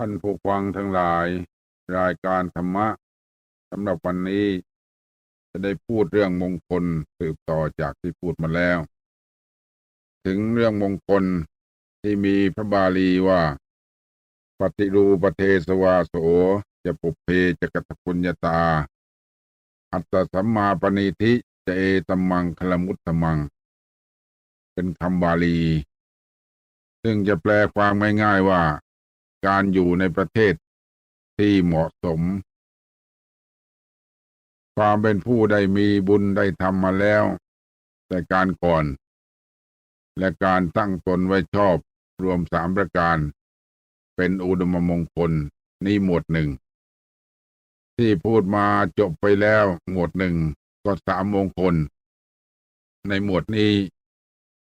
ท่านผู้ฟังทั้งหลาย รายการธรรมะสำหรับวันนี้ จะได้พูดเรื่องมงคลสืบต่อจากที่พูดมาแล้ว ถึงเรื่องมงคลที่มีพระบาลีว่า ปฏิรูปเทสวาโสจะปุเพจะกัตปุญญาตา อัตตสัมมาปณิธิจะเอตมังคลมุตตมัง เป็นคำบาลี ซึ่งจะแปลความง่ายๆว่า การอยู่ในประเทศที่เหมาะสม ความเป็นผู้ได้มีบุญได้ทำมาแล้ว แต่การก่อน และการตั้งตนไว้ชอบรวมสามประการ เป็นอุดมมงคลนี่หมวดหนึ่ง ที่พูดมาจบไปแล้วหมวดหนึ่งก็สามมงคล ในหมวดนี้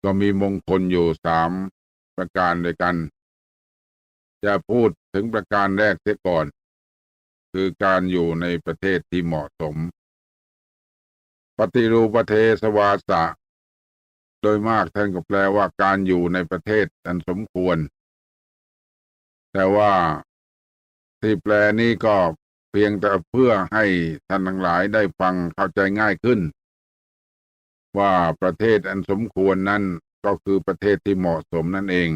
ก็มีมงคลอยู่สามประการด้วยกัน จะพูดถึงประการแรกเสียก่อน คือการอยู่ในประเทศที่เหมาะสม ปฏิรูปเทสวาสะ โดยมากท่านก็แปลว่าการอยู่ในประเทศอันสมควร แต่ว่าที่แปลนี้ก็เพียงแต่เพื่อให้ท่านทั้งหลายได้ฟังเข้าใจง่ายขึ้น ว่าประเทศอันสมควรนั้นก็คือประเทศที่เหมาะสมนั่นเอง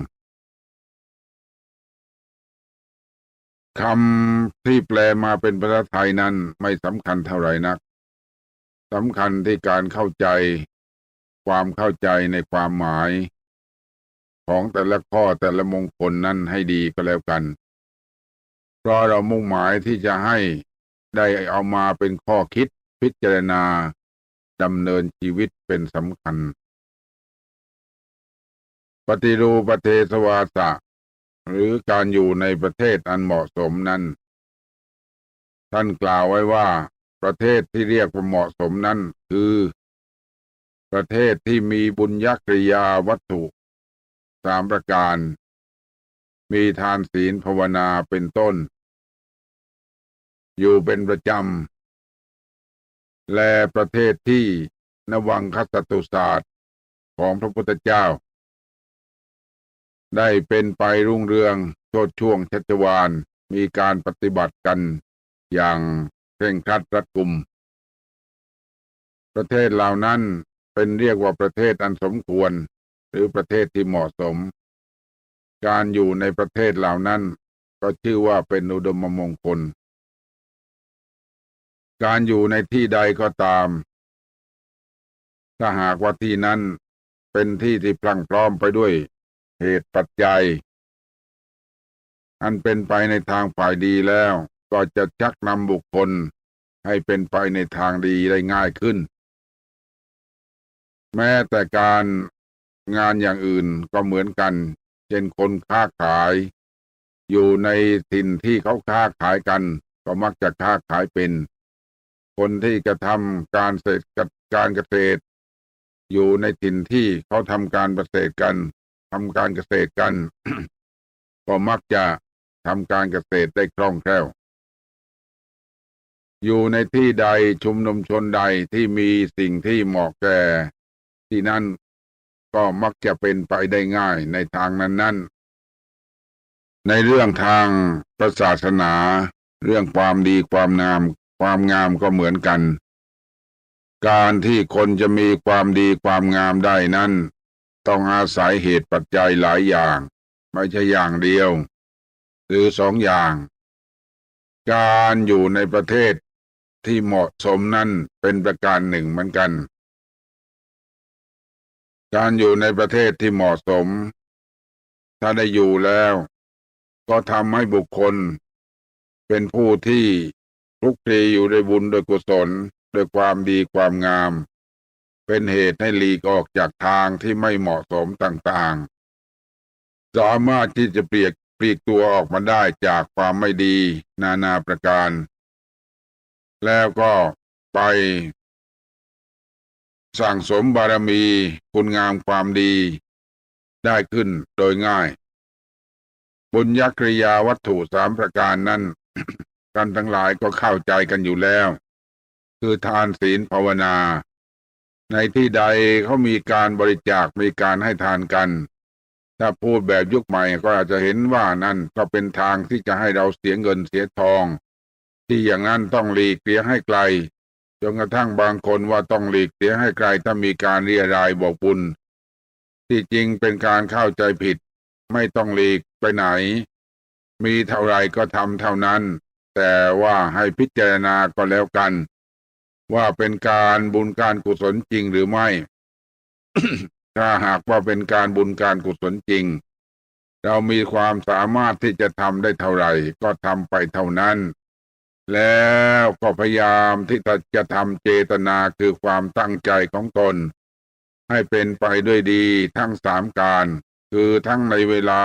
คำที่แปลมาเป็นภาษาไทยนั้นไม่สำคัญเท่าไหร่นักสำคัญที่การเข้าใจ ความเข้าใจในความหมาย ของแต่ละข้อแต่ละมงคลนั้นให้ดีก็แล้วกัน เพราะเรามุ่งหมายที่จะให้ได้เอามาเป็นข้อคิดพิจารณาดำเนินชีวิตเป็นสำคัญ ปฏิรูปรเทสวาสะ หรือการอยู่ในประเทศอันเหมาะสมนั้น ท่านกล่าวไว้ว่า ประเทศที่เรียกว่าเหมาะสมนั้นคือ ประเทศที่มีบุญยักริยาวัตถุสามประการ มีทานศีลภาวนาเป็นต้น อยู่เป็นประจำ และประเทศที่นวังคตตุศาสตร์ของพระพุทธเจ้า ได้เป็นไปรุ่งเรืองโชดช่วงชัชวานมีการปฏิบัติกันอย่างเคร่งครัดรัดกุม ประเทศเหล่านั้นเป็นเรียกว่าประเทศอันสมควร หรือประเทศที่เหมาะสม การอยู่ในประเทศเหล่านั้น ก็ชื่อว่าเป็นอุดมมงคล การอยู่ในที่ใดก็ตาม ถ้าหากว่าที่นั้นเป็นที่ที่พลังพร้อมไปด้วย เหตุปัจจัย อันเป็นไปในทางฝ่ายดีแล้ว ก็จะชักนำบุคคลให้เป็นไปในทางดีได้ง่ายขึ้น แม้แต่การงานอย่างอื่นก็เหมือนกัน เช่นคนค้าขาย อยู่ในถิ่นที่เขาค้าขายกัน ก็มักจะค้าขายเป็น คนที่กระทำการเศรษฐการเกษตร อยู่ในถิ่นที่เขาทำการเกษตรกัน ทำการเกษตรกัน ก็มักจะทำการเกษตรได้คล่องแคล่ว อยู่ในที่ใดชุมนุมชนใดที่มีสิ่งที่เหมาะแก่ ที่นั่นก็มักจะเป็นไปได้ง่ายในทางนั้นนั้นในเรื่องทางศาสนา เรื่องความดีความงาม ความงามก็เหมือนกัน การที่คนจะมีความดีความงามได้นั้น ต้องอาศัยเหตุปัจจัยหลายอย่าง ไม่ใช่อย่างเดียว หรือสองอย่าง การอยู่ในประเทศที่เหมาะสมนั่นเป็นประการหนึ่งเหมือนกัน การอยู่ในประเทศที่เหมาะสม ถ้าได้อยู่แล้ว ก็ทำให้บุคคล เป็นผู้ที่ทุกทีอยู่ในบุญโดยกุศลโดยความดีความงาม เป็นเหตุให้หลีกออกจากทางที่ไม่เหมาะสมต่างๆ สามารถที่จะเปลี่ยกปลีกตัวออกมาได้จากความไม่ดี นานาประการ แล้วก็ไป สั่งสมบารมีคุณงามความดี ได้ขึ้นโดยง่าย บุญยักริยาวัตถุสามประการนั้นกันทั้งหลายก็เข้าใจกันอยู่แล้ว คือทานศีลภาวนา ในที่ใดเขามีการบริจาคมีการให้ทานกัน ถ้าพูดแบบยุคใหม่ก็อาจจะเห็นว่านั่นก็เป็นทางที่จะให้เราเสียเงินเสียทอง ที่อย่างนั้นต้องหลีกเลี่ยงให้ไกลจนกระทั่งบางคนว่าต้องหลีกเลี่ยงให้ไกลถ้ามีการเรียรายบอกบุญ ที่จริงเป็นการเข้าใจผิด ไม่ต้องหลีกไปไหน มีเท่าไรก็ทำเท่านั้น แต่ว่าให้พิจารณาก็แล้วกัน ว่าเป็นการบุญการกุศลจริงหรือไม่ ถ้าหากว่าเป็นการบุญการกุศลจริง เรามีความสามารถที่จะทำได้เท่าไหร่ ก็ทำไปเท่านั้น แล้วก็พยายามที่จะทำเจตนาคือความตั้งใจของตน ให้เป็นไปด้วยดีทั้งสามการ คือทั้งในเวลา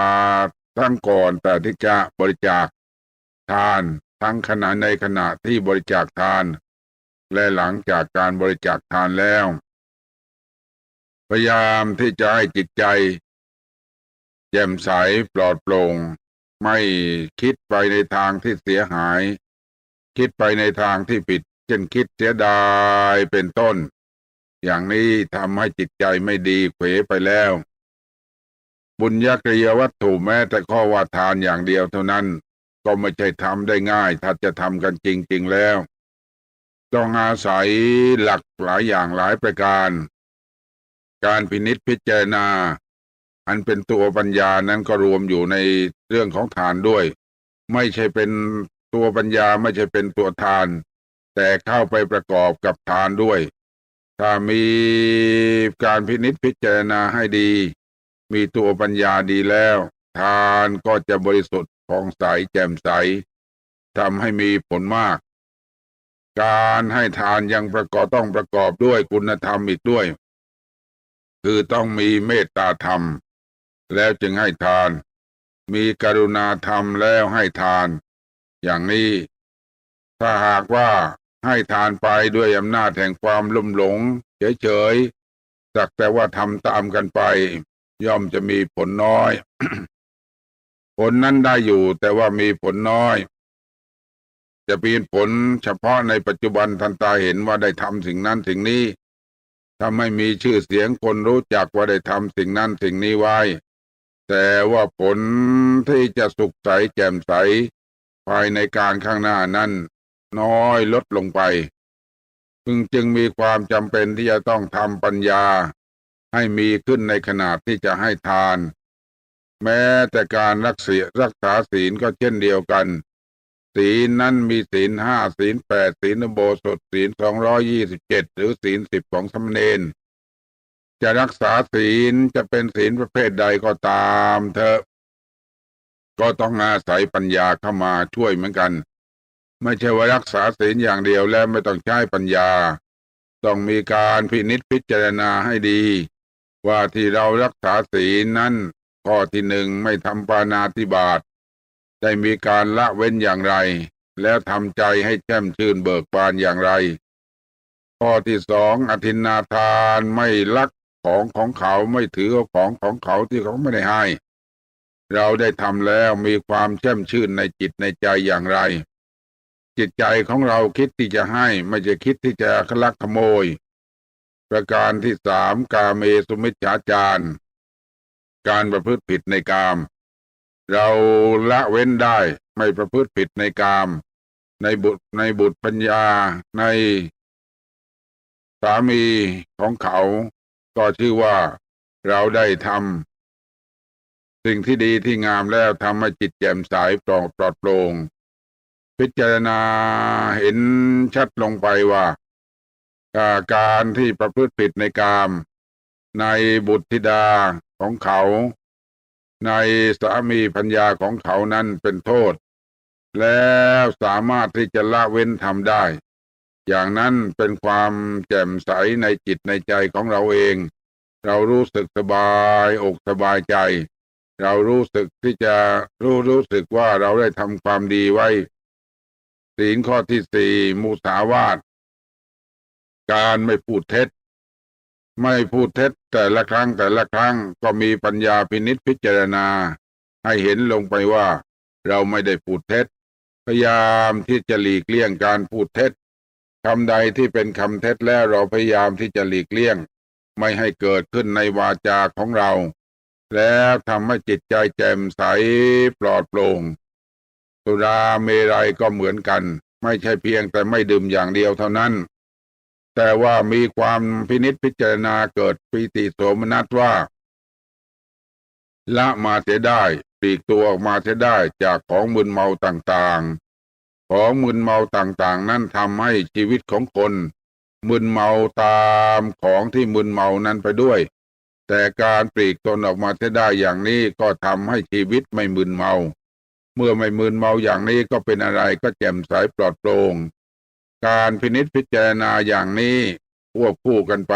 ทั้งก่อนแต่ที่จะบริจาคทาน ทั้งขณะในขณะที่บริจาคทาน และหลังจากการบริจาคทานแล้ว พยายามที่จะให้จิตใจ แจ่มใสปลอดโปร่ง ไม่คิดไปในทางที่เสียหาย คิดไปในทางที่ผิดเช่นคิดเสียดายเป็นต้น อย่างนี้ทำให้จิตใจไม่ดีเขวไปแล้ว บุญญากริยวัตถุแม้แต่ข้อว่าทานอย่างเดียวเท่านั้น ก็ไม่ใช่ทำได้ง่าย ถ้าจะทำกันจริง ๆ แล้ว ต้องอาศัยหลักหลายอย่างหลายประการ การพินิษพิจารณา อันเป็นตัวปัญญานั้นก็รวมอยู่ในเรื่องของทานด้วย ไม่ใช่เป็นตัวปัญญาไม่ใช่เป็นตัวทาน แต่เข้าไปประกอบกับทานด้วย ถ้ามีการพินิษพิจารณาให้ดี มีตัวปัญญาดีแล้ว ทานก็จะบริสุทธิ์ผ่องใสแจ่มใสทำให้มีผลมาก การให้ทานยังประกอบต้องประกอบด้วยคุณธรรมอีกด้วย คือต้องมีเมตตาธรรม แล้วจึงให้ทาน มีกรุณาธรรมแล้วให้ทาน อย่างนี้ ถ้าหากว่าให้ทานไปด้วยอำนาจแห่งความลุ่มหลง เฉยๆสักแต่ว่าทำตามกันไป ย่อมจะมีผลน้อย ผลนั้นได้อยู่แต่ว่ามีผลน้อย จะเป็นผลเฉพาะในปัจจุบันทันตาเห็นว่าได้ทำสิ่งนั้นสิ่งนี้ถ้าไม่มีชื่อเสียงคนรู้จักว่าได้ทำสิ่งนั้นสิ่งนี้ไว้ แต่ว่าผลที่จะสุขใสแจ่มใส ภายในการข้างหน้านั้น น้อยลดลงไป พึงจึงมีความจำเป็นที่จะต้องทำปัญญา ให้มีขึ้นในขนาดที่จะให้ทาน แม้แต่การรักษารักษาศีลก็เช่นเดียวกัน ศีลนั้นมีศีลห้าศีลแปดศีลอุโบสถศีลสองร้อยี่สิบเจ็ดหรือศีลสิบของสามเณรจะรักษาศีลจะเป็นศีลประเภทใดก็ตามเถอะ ก็ต้องอาศัยปัญญาเข้ามาช่วยเหมือนกัน ไม่ใช่ว่ารักษาศีลอย่างเดียวแล้วไม่ต้องใช้ปัญญา ต้องมีการพินิจพิจารณาให้ดี ว่าที่เรารักษาศีลนั้นข้อที่หนึ่งไม่ทำปานาติบาต ได้มีการละเว้นอย่างไร แล้วทำใจให้แช่มชื่นเบิกบานอย่างไร ข้อที่สองอธินาทานไม่ลักของของเขาไม่ถือของของเขาที่เขาไม่ได้ให้ เราได้ทำแล้วมีความแช่มชื่นในจิตในใจอย่างไร จิตใจของเราคิดที่จะให้ไม่ใช่คิดที่จะขลักขโมย ประการที่สามกาเมสุมิจฉาจารการประพฤติผิดในกาม เราละเว้นได้ไม่ประพฤติผิดในกาม ในบุตรในบุตรปัญญาในสามีของเขา ก็ชื่อว่าเราได้ทำสิ่งที่ดีที่งามแล้วทำให้จิตแจ่มใสปลอดปลอดโปร่งพิจารณาเห็นชัดลงไปว่า การที่ประพฤติผิดในกาม ในบุตรธิดาของเขา ในสามีพัญญาของเขานั้นเป็นโทษ แล้วสามารถที่จะละเว้นทำได้ อย่างนั้นเป็นความแจ่มใสในจิตในใจของเราเอง เรารู้สึกสบายอกสบายใจ เรารู้สึกที่จะรู้รู้สึกว่าเราได้ทำความดีไว้ ศีลข้อที่สี่มุสาวาทการไม่พูดเท็จ ไม่พูดเท็จแต่ละครั้งแต่ละครั้งก็มีปัญญาพินิษพิจารณา ให้เห็นลงไปว่า เราไม่ได้พูดเท็จ พยายามที่จะหลีกเลี่ยงการพูดเท็จคำใดที่เป็นคำเท็จแล้วเราพยายามที่จะหลีกเลี่ยง ไม่ให้เกิดขึ้นในวาจาของเรา แล้วทำให้จิตใจแจ่มใสปลอดโปร่งสุราเมรัยก็เหมือนกัน ไม่ใช่เพียงแต่ไม่ดื่มอย่างเดียวเท่านั้น แต่ว่ามีความพินิษพิจารณาเกิดปีติโสมนัสว่า ละมาเสียได้ปลีกตัวออกมาเสียได้จากของมึนเมาต่างๆ ของมึนเมาต่างๆ นั้นทำให้ชีวิตของคนมึนเมาตามของที่มึนเมานั้นไปด้วย แต่การปลีกตนออกมาเสียได้อย่างนี้ก็ทำให้ชีวิตไม่มึนเมา เมื่อไม่มึนเมาอย่างนี้ก็เป็นอะไรก็แจ่มใสปลอดโปร่ง การพินิษพิจารณาอย่างนี้ควบคู่กันไป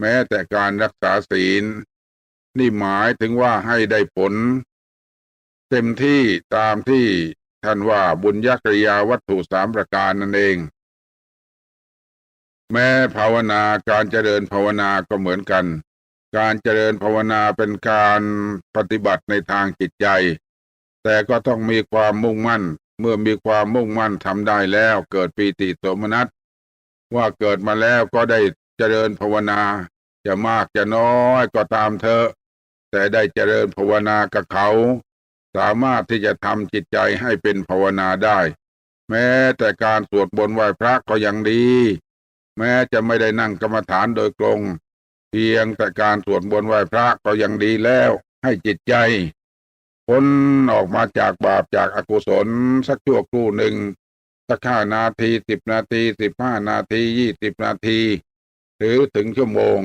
แม้แต่การรักษาศีล นี่หมายถึงว่าให้ได้ผล เต็มที่ตามที่ท่านว่าบุญญกริยาวัตถุสามประการนั่นเอง แม้ภาวนาการเจริญภาวนาก็เหมือนกัน การเจริญภาวนาเป็นการปฏิบัติในทางจิตใจ แต่ก็ต้องมีความมุ่งมั่น เมื่อมีความมุ่งมั่นทำได้แล้วเกิดปีติโสมนัสว่าเกิดมาแล้วก็ได้เจริญภาวนา จะมากจะน้อยก็ตามเถอะแต่ได้เจริญภาวนากับเขา สามารถที่จะทำจิตใจให้เป็นภาวนาได้ แม้แต่การสวดบนไหว้พระก็ยังดี แม้จะไม่ได้นั่งกรรมฐานโดยตรง เพียงแต่การสวดบนไหว้พระก็ยังดีแล้ว ให้จิตใจ พ้นออกมาจากบาปจากอากุศล สักชั่วครู่หนึ่ง สักห้านาทีสิบนาทีสิบห้านาทียี่สิบนาที หรือถึงชั่วโมง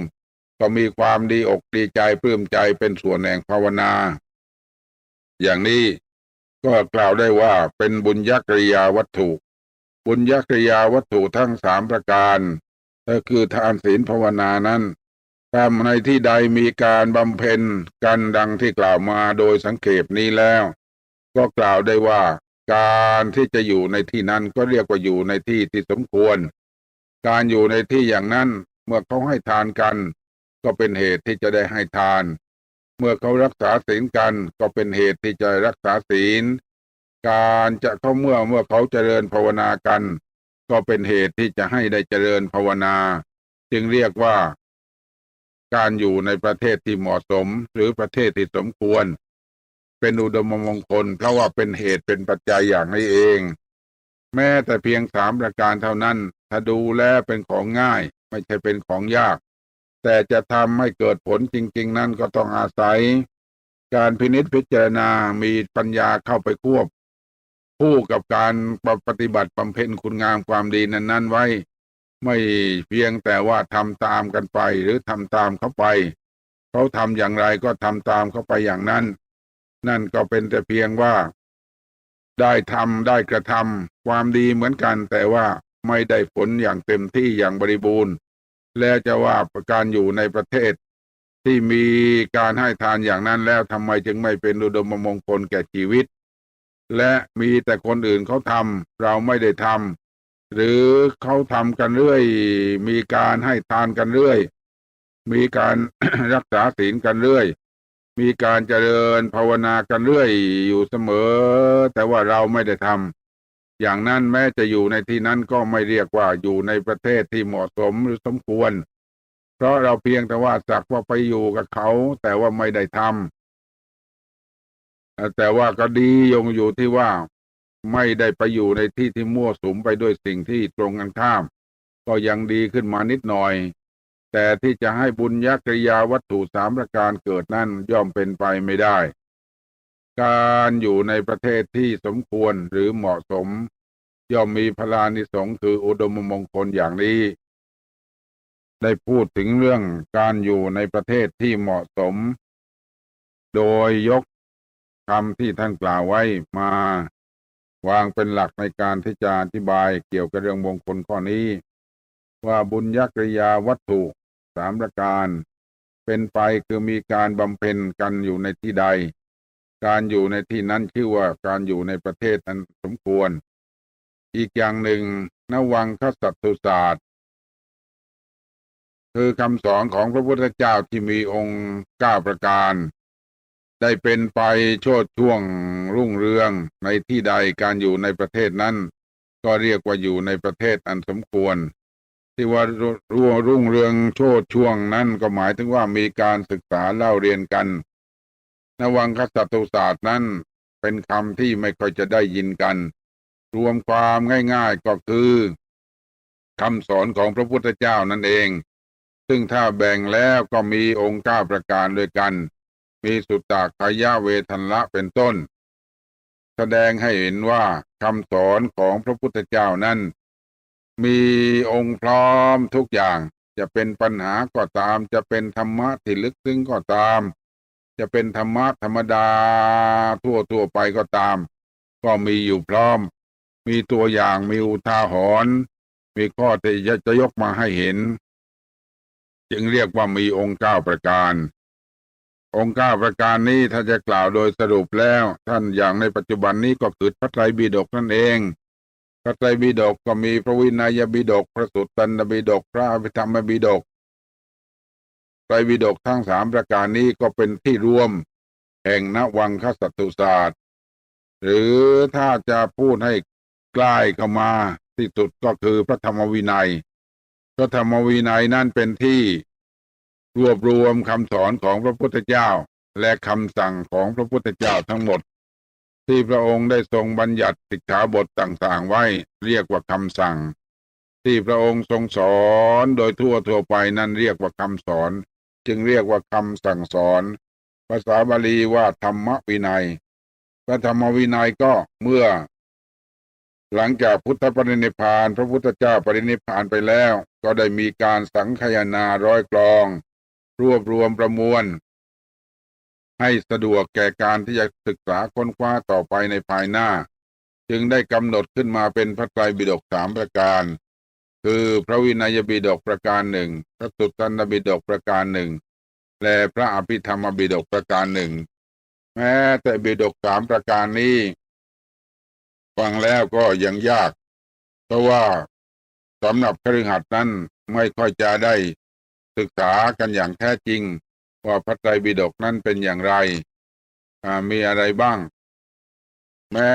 ก็มีความดีอกดีใจปลื้มใจเป็นส่วนแห่งภาวนา อย่างนี้ก็กล่าวได้ว่าเป็นบุญญกริยาวัตถุ บุญญกริยาวัตถุทั้งสามประการก็คือทานศีลภาวนานั้น ทำในที่ใดมีการบำเพ็ญกันดังที่กล่าวมาโดยสังเขปนี้แล้ว ก็กล่าวได้ว่า การที่จะอยู่ในที่นั้นก็เรียกว่าอยู่ในที่ที่สมควร การอยู่ในที่อย่างนั้นเมื่อเขาให้ทานกัน ก็เป็นเหตุที่จะได้ให้ทาน เมื่อเขารักษาศีลกันก็เป็นเหตุที่จะรักษาศีล การจะเขาเมื่อเมื่อเขาเจริญภาวนากัน ก็เป็นเหตุที่จะให้ได้เจริญภาวนา จึงเรียกว่า การอยู่ในประเทศที่เหมาะสม หรือประเทศที่สมควร เป็นอุดมมงคล เพราะว่าเป็นเหตุเป็นปัจจัยอย่างนี้เอง แม้แต่เพียงสามประการเท่านั้น ถ้าดูแลเป็นของง่าย ไม่ใช่เป็นของยาก แต่จะทำให้เกิดผลจริง ๆ นั้นก็ต้องอาศัย การพินิจพิจารณามีปัญญาเข้าไปควบ คู่กับการปฏิบัติบำเพ็ญคุณงามความดีนั้น ๆ ไว้ ไม่เพียงแต่ว่าทำตามกันไปหรือทำตามเขาไป เขาทำอย่างไรก็ทำตามเขาไปอย่างนั้น นั่นก็เป็นแต่เพียงว่า ได้ทำได้กระทำความดีเหมือนกัน แต่ว่าไม่ได้ผลอย่างเต็มที่อย่างบริบูรณ์ แล้วจะว่าการอยู่ในประเทศ ที่มีการให้ทานอย่างนั้นแล้วทำไมจึงไม่เป็นอุดมมงคลแก่ชีวิต และมีแต่คนอื่นเขาทำเราไม่ได้ทำ หรือเขาทำกันเรื่อย มีการให้ทานกันเรื่อย มีการรักษาศีลกันเรื่อย มีการเจริญภาวนากันเรื่อยอยู่เสมอ แต่ว่าเราไม่ได้ทำอย่างนั้นแม้จะอยู่ในที่นั้นก็ไม่เรียกว่าอยู่ในประเทศที่เหมาะสมหรือสมควร เพราะเราเพียงแต่ว่าสักว่าไปอยู่กับเขา แต่ว่าไม่ได้ทำแต่ว่าก็ดียงอยู่ที่ว่า ไม่ได้ไปอยู่ในที่ที่มั่วสุมไปด้วยสิ่งที่ตรงกันข้าม ก็ยังดีขึ้นมานิดหน่อย แต่ที่จะให้บุญญกริยาวัตถุสามประการเกิดนั่นย่อมเป็นไปไม่ได้ การอยู่ในประเทศที่สมควรหรือเหมาะสม ย่อมมีพลานิสงคืออุดมมงคลอย่างนี้ ได้พูดถึงเรื่องการอยู่ในประเทศที่เหมาะสม โดยยกคำที่ท่านกล่าวไว้มา วางเป็นหลักในการที่จะอธิบายเกี่ยวกับเรื่องมงคลข้อนี้ ว่าบุญญกริยาวัตถุสามประการ เป็นไปคือมีการบำเพ็ญกันอยู่ในที่ใด การอยู่ในที่นั้นชื่อว่าการอยู่ในประเทศนั้นสมควร อีกอย่างหนึ่งนวังคสัตตุศาสตร์ คือคำสอนของพระพุทธเจ้าที่มีองค์เก้าประการ ได้เป็นไปโชดช่วงรุ่งเรืองในที่ใดการอยู่ในประเทศนั้น ก็เรียกว่าอยู่ในประเทศอันสมควร ที่ว่ารุ่งรุ่งเรืองโชดช่วงนั้นก็หมายถึงว่ามีการศึกษาเล่าเรียนกันนวังคสัตตุศาสตร์นั้นเป็นคำที่ไม่ค่อยจะได้ยินกัน รวมความง่ายๆก็คือคำสอนของพระพุทธเจ้านั่นเอง ซึ่งถ้าแบ่งแล้วก็มีองค์เก้าประการด้วยกัน มีสุตตากขยะเวทันละเป็นต้น แสดงให้เห็นว่าคำสอนของพระพุทธเจ้านั้น มีองค์พร้อมทุกอย่างจะเป็นปัญหาก็ตาม จะเป็นธรรมะที่ลึกซึ้งก็ตาม จะเป็นธรรมะธรรมดาทั่วทั่วๆไปก็ตาม ก็มีอยู่พร้อม มีตัวอย่างมีอุทาหรณ์มีข้อที่จะจะยกมาให้เห็น จึงเรียกว่ามีองค์เก้าประการ องค์เก้าประการนี้ถ้าจะกล่าวโดยสรุปแล้ว ท่านอย่างในปัจจุบันนี้ก็คือพระไตรปิฎกนั่นเอง พระไตรปิฎกก็มีพระวินัยปิฎกพระสุตตันตปิฎกพระอภิธรรมปิฎกไตรปิฎกทั้งสามประการนี้ก็เป็นที่รวม แห่งนวังคสัตตุศาสตร์ หรือถ้าจะพูดให้ใกล้เข้ามาที่สุดก็คือพระธรรมวินัย พระธรรมวินัยนั่นเป็นที่ รวบรวมคำสอนของพระพุทธเจ้า และคำสั่งของพระพุทธเจ้าทั้งหมด ที่พระองค์ได้ทรงบัญญัติสิกขาบทต่างๆ ไว้เรียกว่าคำสั่ง ที่พระองค์ทรงสอนโดยทั่วทั่วไปนั้นเรียกว่าคำสอน จึงเรียกว่าคำสั่งสอน ภาษาบาลีว่าธรรมวินัยพระธรรมวินัยก็เมื่อ หลังจากพุทธปรินิพาน พระพุทธเจ้าปรินิพานไปแล้ว ก็ได้มีการสังคายนาร้อยกรอง รวบรวมประมวล ให้สะดวกแก่การที่จะศึกษาค้นคว้าต่อไปในภายหน้า จึงได้กำหนดขึ้นมาเป็นพระไตรปิฎกสามประการ คือพระวินัยปิฎกประการหนึ่งพระสุตตันตปิฎกประการหนึ่งและพระอภิธรรมบิดกประการหนึ่งแม้แต่บิดกสามประการนี้ ฟังแล้วก็ยังยาก เพราะว่าสำหรับคฤหัสนั้นไม่ค่อยจะได้ ศึกษากันอย่างแท้จริง ว่าพระไตรปิฎกนั้นเป็นอย่างไรมีอะไรบ้าง แม้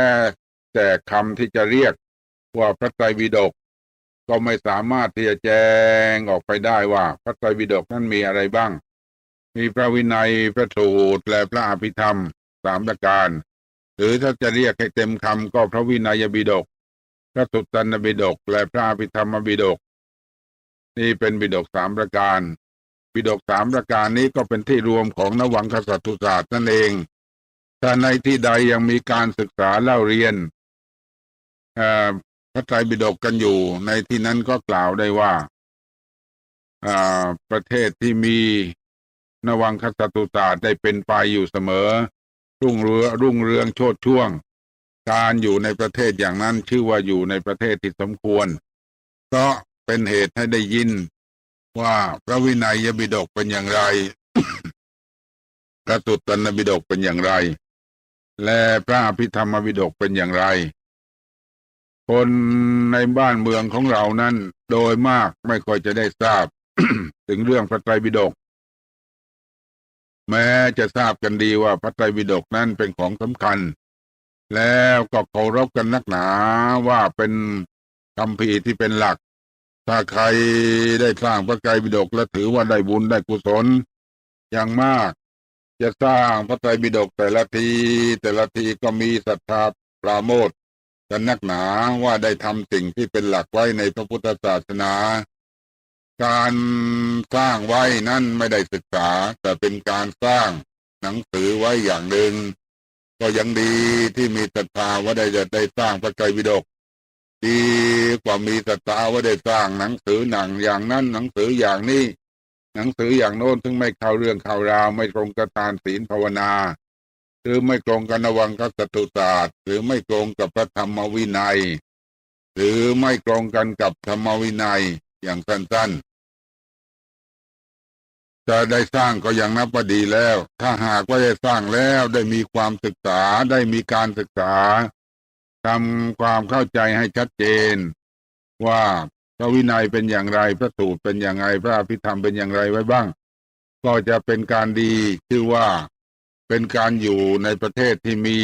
แต่คำที่จะเรียกว่าพระไตรปิฎกก็ไม่สามารถที่จะแจ้งออกไปได้ว่า พระไตรปิฎกนั้นมีอะไรบ้าง มีพระวินัยพระสูตรและพระอภิธรรมสามประการ หรือถ้าจะเรียกให้เต็มคำก็พระวินัยบิดก พระสุตตันบิดก และพระอภิธรรมบิดก นี่เป็นบิดกสามประการ บิดกสามประการนี้ก็เป็นที่รวมของนวังคสัตุศาสตร์นั่นเอง ถ้าในที่ใดยังมีการศึกษาเล่าเรียนพระไตรปิฎกกันอยู่ในที่นั้นก็กล่าวได้ว่าประเทศที่มีนวังคสตุศาสตร์ได้เป็นไปอยู่เสมอ รุ่งเรืองรุ่งเรืองโชดช่วง การอยู่ในประเทศอย่างนั้นชื่อว่าอยู่ในประเทศที่สมควร เพราะ เป็นเหตุให้ได้ยิน ว่าพระวินัยยบิดกเป็นอย่างไร พระตุตตนบิดกเป็นอย่างไร และพระอภิธรรมบิดกเป็นอย่างไร คนในบ้านเมืองของเรานั้นโดยมากไม่ค่อยจะได้ทราบ ถึงเรื่องพระไตรปิฎกแม้จะทราบกันดีว่าพระไตรปิฎกนั้นเป็นของสำคัญ แล้วก็เคารพกันนักหนาว่าเป็นคำพีที่เป็นหลัก ถ้าใครได้สร้างพระไตรปิฎกและถือว่าได้บุญได้กุศลอย่างมาก จะสร้างพระไตรปิฎกแต่ละที แต่ละทีก็มีศรัทธาปราโมทกันนักหนาว่าได้ทำสิ่งที่เป็นหลักไว้ในพระพุทธศาสนา การสร้างไว้นั่นไม่ได้ศึกษา แต่เป็นการสร้างหนังสือไว้อย่างหนึ่งก็ยังดีที่มีศรัทธาว่าได้จะได้สร้างพระไตรปิฎก ดีกว่ามีศรัทธาว่าได้สร้างหนังสือหนังอย่างนั้นหนังสืออย่างนี้ หนังสืออย่างโน้นถึงไม่เข้าเรื่องเข้าราวไม่ตรงกับทานศีลภาวนาหรือไม่ตรงกันนวังคสตุศาสตร์หรือไม่ตรงกับพระธรรมวินัย หรือไม่ตรงกันกับธรรมวินัยอย่างสั้นๆจะได้สร้างก็ยังนับว่าดีแล้ว ถ้าหากว่าได้สร้างแล้วได้มีความศึกษาได้มีการศึกษา ทำความเข้าใจให้ชัดเจน ว่าพระวินัยเป็นอย่างไรพระสูตรเป็นอย่างไรพระอภิธรรมเป็นอย่างไรไว้บ้าง ก็จะเป็นการดีชื่อว่าเป็นการอยู่ในประเทศที่มี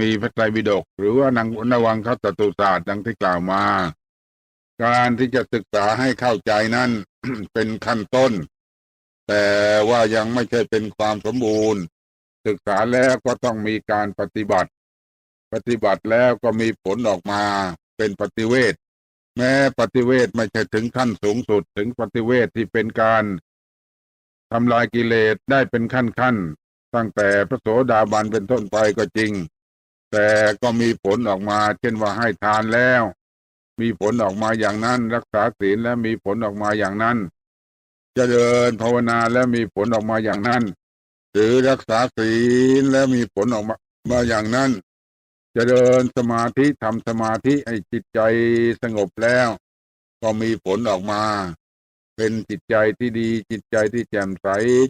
มีพระไตรปิฎกหรือว่านังนวังคตตุศาสตร์ดังที่กล่าวมา การที่จะศึกษาให้เข้าใจนั้นเป็นขั้นต้น แต่ว่ายังไม่ใช่เป็นความสมบูรณ์ ศึกษาแล้วก็ต้องมีการปฏิบัติ ปฏิบัติแล้วก็มีผลออกมาเป็นปฏิเวทแม้ปฏิเวทไม่ใช่ถึงขั้นสูงสุดถึงปฏิเวทที่เป็นการทำลายกิเลสได้เป็นขั้นขั้นตั้งแต่พระโสดาบันเป็นต้นไปก็จริง แต่ก็มีผลออกมา เช่นว่าให้ทานแล้ว มีผลออกมาอย่างนั้น รักษาศีลแล้วมีผลออกมาอย่างนั้นจเจริญภาวนาแล้วมีผลออกมาอย่างนั้น หรือรักษาศีลแล้วมีผลออกมามาอย่างนั้น จเจริญสมาธิทำสมาธิให้จิตใจสงบแล้ว ก็มีผลออกมา เป็นจิตใจที่ดี จิตใจที่แจ่มใส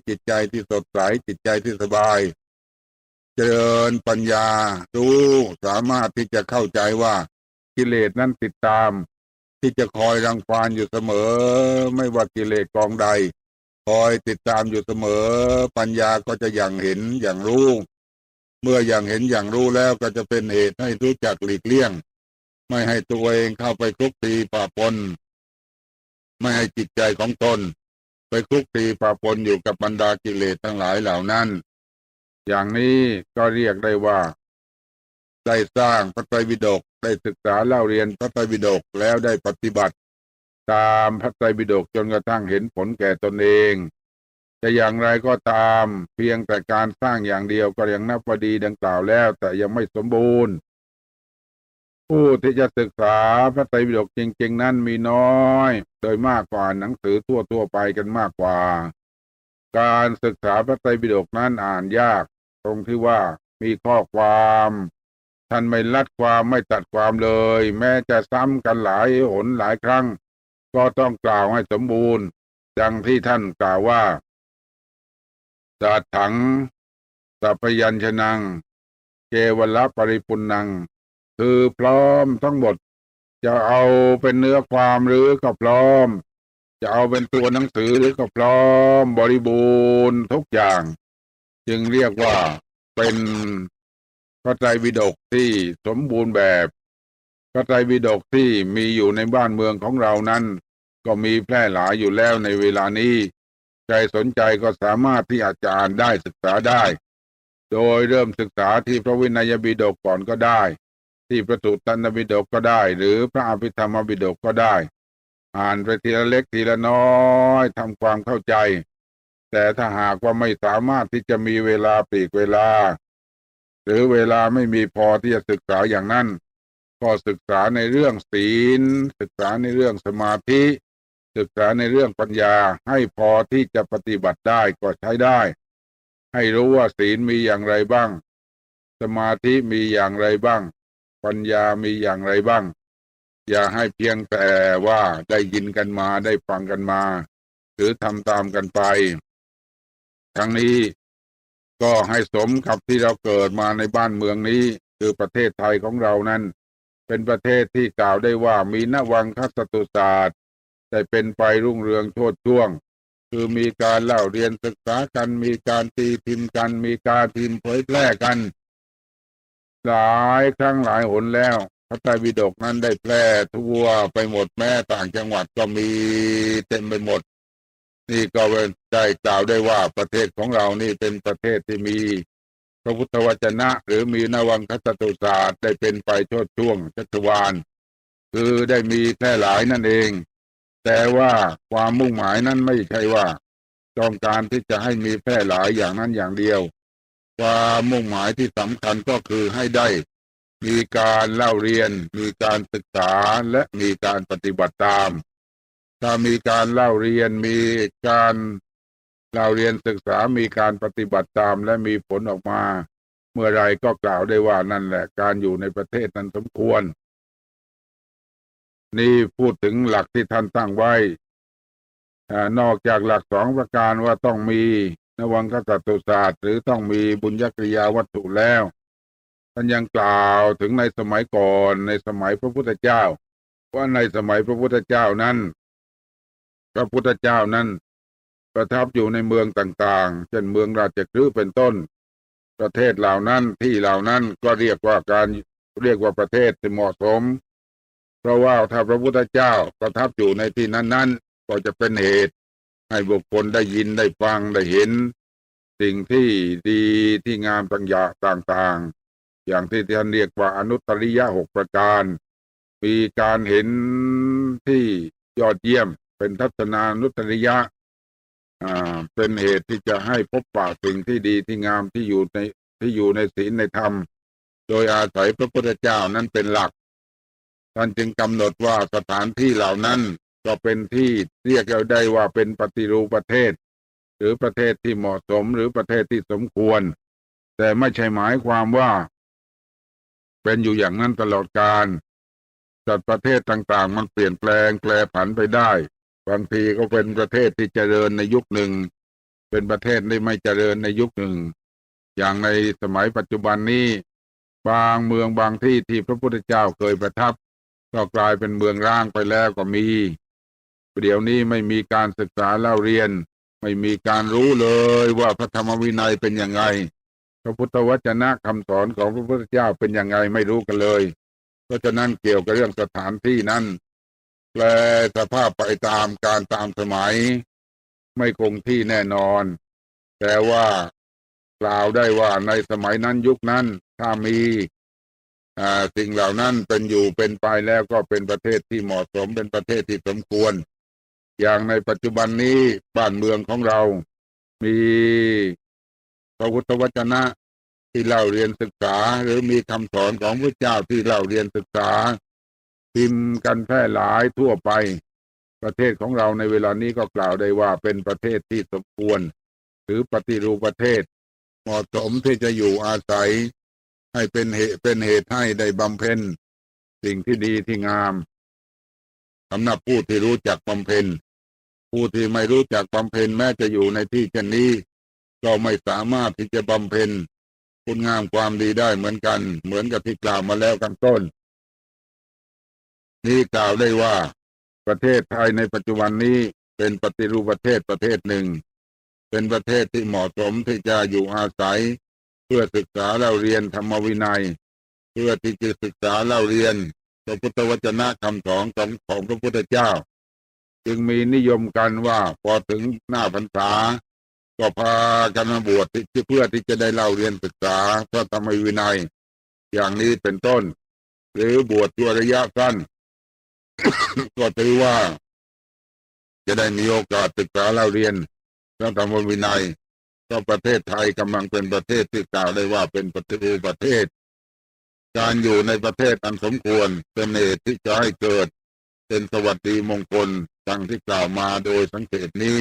จิตใจที่สดใส จิตใจที่สบายเจริญปัญญารู้สามารถที่จะเข้าใจว่ากิเลสนั้นติดตาม ที่จะคอยรังควานอยู่เสมอ ไม่ว่ากิเลสกองใด คอยติดตามอยู่เสมอ ปัญญาก็จะอย่างเห็นอย่างรู้ เมื่ออย่างเห็นอย่างรู้แล้วก็จะเป็นเหตุให้รู้จักหลีกเลี่ยง ไม่ให้ตัวเองเข้าไปคลุกคลีปะปนไม่ให้จิตใจของตน ไปคลุกคลีปะปนอยู่กับบรรดากิเลสทั้งหลายเหล่านั้น อย่างนี้ก็เรียกได้ว่า ได้สร้างพระไตรปิฎกได้ศึกษาเล่าเรียนพระไตรปิฎกแล้วได้ปฏิบัติ ตามพระไตรปิฎกจนกระทั่งเห็นผลแก่ตนเอง จะอย่างไรก็ตาม เพียงแต่การสร้างอย่างเดียวก็ยังนับว่าดีดังกล่าวแล้ว แต่ยังไม่สมบูรณ์ ผู้ที่จะศึกษาพระไตรปิฎกจริง ๆ นั้นมีน้อย โดยมากกว่าหนังสือทั่วๆไปกันมากกว่า การศึกษาพระไตรปิฎกนั้นอ่านยาก ตรงที่ว่ามีข้อความท่านไม่ลัดความไม่ตัดความเลย แม้จะซ้ำกันหลายหนหลายครั้ง ก็ต้องกล่าวให้สมบูรณ์ ดังที่ท่านกล่าวว่า สัตถัง สัพยัญชนัง เกวละปริปุณัง คือพร้อมทั้งหมด จะเอาเป็นเนื้อความหรือก็พร้อม จะเอาเป็นตัวหนังสือหรือก็พร้อม บริบูรณ์ทุกอย่าง จึงเรียกว่าเป็นพระไตรปิฎกที่สมบูรณ์แบบพระไตรปิฎกที่มีอยู่ในบ้านเมืองของเรานั้น ก็มีแพร่หลายอยู่แล้วในเวลานี้ ใครสนใจก็สามารถที่อาจจะอ่านได้ศึกษาได้ โดยเริ่มศึกษาที่พระวินัยบิดกก่อนก็ได้ ที่พระสุตตันบิดกก็ได้ หรือพระอภิธรรมบิดกก็ได้ อ่านไปทีละเล็กทีละน้อยทำความเข้าใจ แต่ถ้าหากว่าไม่สามารถที่จะมีเวลาปลีกเวลา หรือเวลาไม่มีพอที่จะศึกษาอย่างนั้นก็ศึกษาในเรื่องศีล ศึกษาในเรื่องสมาธิ ศึกษาในเรื่องปัญญาให้พอที่จะปฏิบัติได้ก็ใช้ได้ ให้รู้ว่าศีลมีอย่างไรบ้าง สมาธิมีอย่างไรบ้าง ปัญญามีอย่างไรบ้าง อย่าให้เพียงแต่ว่าได้ยินกันมาได้ฟังกันมา หรือทำตามกันไป ทั้งนี้ก็ให้สมกับที่เราเกิดมาในบ้านเมืองนี้ คือประเทศไทยของเรานั้น เป็นประเทศที่กล่าวได้ว่ามีนวังคสตุศาสตร์ ได้เป็นไปรุ่งเรืองโชดช่วง คือมีการเล่าเรียนศึกษากัน มีการตีพิมพ์กัน มีการพิมพ์เผยแพร่กัน หลายครั้งหลายหนแล้วพระไตรปิฎกนั้นได้แพร่ทั่วไปหมดแม้ต่างจังหวัดก็มีเต็มไปหมด นี่ก็เป็นได้กล่าวได้ว่าประเทศของเรานี่เป็นประเทศที่มีพระพุทธวจนะ หรือมีนวังคสตุศาสตร์ได้เป็นไปโชดช่วงจักรวาลคือได้มีแพร่หลายนั่นเอง แต่ว่าความมุ่งหมายนั้นไม่ใช่ว่า ต้องการที่จะให้มีแพร่หลายอย่างนั้นอย่างเดียว ความมุ่งหมายที่สำคัญก็คือให้ได้ มีการเล่าเรียน มีการศึกษาและมีการปฏิบัติตาม ถ้ามีการเล่าเรียนมีการเล่าเรียนศึกษามีการปฏิบัติตามและมีผลออกมา เมื่อไรก็กล่าวได้ว่านั่นแหละ การอยู่ในประเทศนั้นสมควร นี่พูดถึงหลักที่ท่านตั้งไว้นอกจากหลักสองประการว่าต้องมีนวังคตตุศาสตร์ หรือต้องมีบุญญกริยาวัตถุแล้ว ท่านยังกล่าวถึงในสมัยก่อนในสมัยพระพุทธเจ้า ว่าในสมัยพระพุทธเจ้านั้น พระพุทธเจ้านั้น ประทับอยู่ในเมืองต่างๆ เช่นเมืองราชคฤห์เป็นต้น ประเทศเหล่านั้นที่เหล่านั้นก็เรียกว่าการเรียกว่าประเทศที่เหมาะสม เพราะว่าถ้าพระพุทธเจ้าประทับอยู่ในที่นั้น ๆ ก็จะเป็นเหตุให้บุคคลได้ยินได้ฟังได้เห็น สิ่งที่ดีที่งามต่างอย่างต่างๆ อย่างที่ท่านเรียกว่าอนุตริยะหกประการ มีการเห็นที่ยอดเยี่ยมเป็นทัศนานุตตริยะอ่าเป็นเหตุที่จะให้พบปะสิ่งที่ดีที่งามที่อยู่ในที่อยู่ในศีลในธรรม โดยอาศัยพระพุทธเจ้านั้นเป็นหลัก ท่านจึงกำหนดว่าสถานที่เหล่านั้น ก็เป็นที่เรียกเราได้ว่าเป็นปฏิรูปประเทศ หรือประเทศที่เหมาะสมหรือประเทศที่สมควร แต่ไม่ใช่หมายความว่า เป็นอยู่อย่างนั้นตลอดกาลจัดประเทศต่างๆ มันเปลี่ยนแปลงแปลผันไปได้ บางทีก็เป็นประเทศที่เจริญในยุคหนึ่ง เป็นประเทศที่ไม่เจริญในยุคหนึ่ง อย่างในสมัยปัจจุบันนี้ บางเมืองบางที่ที่พระพุทธเจ้าเคยประทับ ก็กลายเป็นเมืองร้างไปแล้วก็มี เดี๋ยวนี้ไม่มีการศึกษาเล่าเรียน ไม่มีการรู้เลยว่าพระธรรมวินัยเป็นยังไง พระพุทธวจนะคำสอนของพระพุทธเจ้าเป็นยังไงไม่รู้กันเลย เพราะฉะนั้นเกี่ยวกับเรื่องสถานที่นั้นแปลสภาพไปตามการตามสมัย ไม่คงที่แน่นอน แต่ว่ากล่าวได้ว่าในสมัยนั้นยุคนั้นถ้ามี สิ่งเหล่านั้นเป็นอยู่เป็นไปแล้วก็เป็นประเทศที่เหมาะสมเป็นประเทศที่สมควร อย่างในปัจจุบันนี้บ้านเมืองของเรา มีพระพุทธวจนะที่เล่าเรียนศึกษา หรือมีคำสอนของพระเจ้าที่เล่าเรียนศึกษา พิมพ์กันแพร่หลายทั่วไป ประเทศของเราในเวลานี้ก็กล่าวได้ว่าเป็นประเทศที่สมควร หรือปฏิรูปประเทศ เหมาะสมที่จะอยู่อาศัย ให้เป็นเหตุเป็นเหตุให้ได้บำเพ็ญสิ่งที่ดีที่งามสำหรับผู้ที่รู้จักบำเพ็ญผู้ที่ไม่รู้จักบำเพ็ญแม้จะอยู่ในที่เช่นนี้ ก็ไม่สามารถที่จะบำเพ็ญคุณงามความดีได้เหมือนกัน เหมือนกับที่กล่าวมาแล้วกันต้น นี่กล่าวได้ว่า ประเทศไทยในปัจจุบันนี้เป็นปฏิรูปประเทศประเทศหนึ่ง เป็นประเทศที่เหมาะสมที่จะอยู่อาศัย พื่อศึกษาเล่าเรียนธรรมวินัย เพื่อที่จะศึกษาเล่าเรียนพระพุทธวจนะคำสอนของของพระพุทธเจ้า จึงมีนิยมกันว่าพอถึงหน้าพรรษา ก็พากันมาบวชที่เพื่อที่จะได้เล่าเรียนศึกษาพระธรรมวินัย อย่างนี้เป็นต้น หรือบวชชั่วระยะสั้น ก็ถือว่า จะได้มีโอกาสศึกษาเล่าเรียนพระธรรมวินัย ก็ประเทศไทยกำลังเป็นประเทศที่กล่าวได้ว่าเป็นปฏิรูปประเทศ การอยู่ในประเทศอันสมควรเป็นเหตุที่จะให้เกิด เป็นสวัสดีมงคลดังที่กล่าวมาโดยสังเกตนี้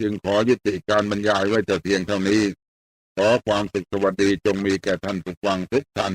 จึงขอยุติการบรรยายไว้แต่เพียงเท่านี้ ขอความสุขสวัสดีจงมีแก่ท่านผู้ฟังทุกท่าน